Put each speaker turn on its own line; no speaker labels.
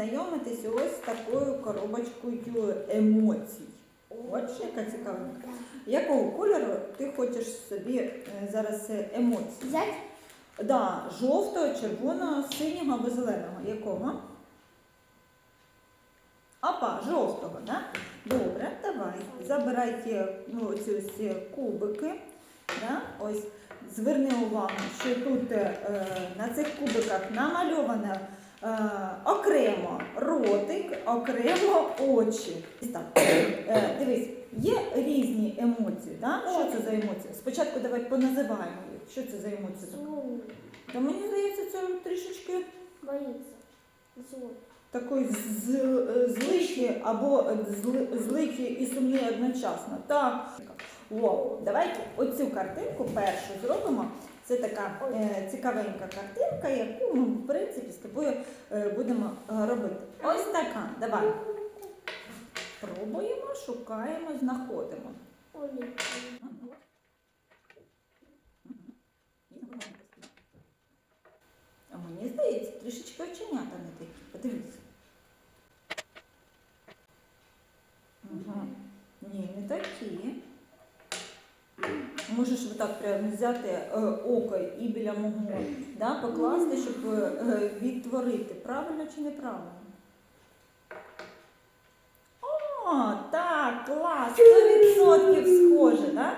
познайомитись ось з такою коробочкою емоцій. От яка цікавинка. Якого кольору ти хочеш собі е, зараз е, емоції?
Взять?
Да, жовтого, червоного, синього або зеленого. Якого? Апа, жовтого, да? Добре, давай. Забирайте ну, оці ось е, кубики. Да? Ось. Зверни увагу, що тут е, на цих кубиках намальовано е, окремо ротик, окремо очі. Так. Е, дивись, є різні емоції. Да? Що це за емоції? Спочатку давай поназиваємо їх. Що це за емоції? Та мені здається, це трішечки.
Злой.
такої з- е, або зли- злихи і сумні одночасно. Так. Вау. Давайте оцю картинку першу зробимо. Це така е, цікавенька картинка, яку ми, в принципі, з тобою е, будемо е, робити. Ось така. Давай. Пробуємо, шукаємо, знаходимо. А мені здається, трішечки оченята не такі. Подивіться. Угу. Ні, не такі. Можеш отак прямо взяти е, око і біля мого, да, покласти, щоб е, відтворити. Правильно чи неправильно? О, так, клас, 100% схоже, так?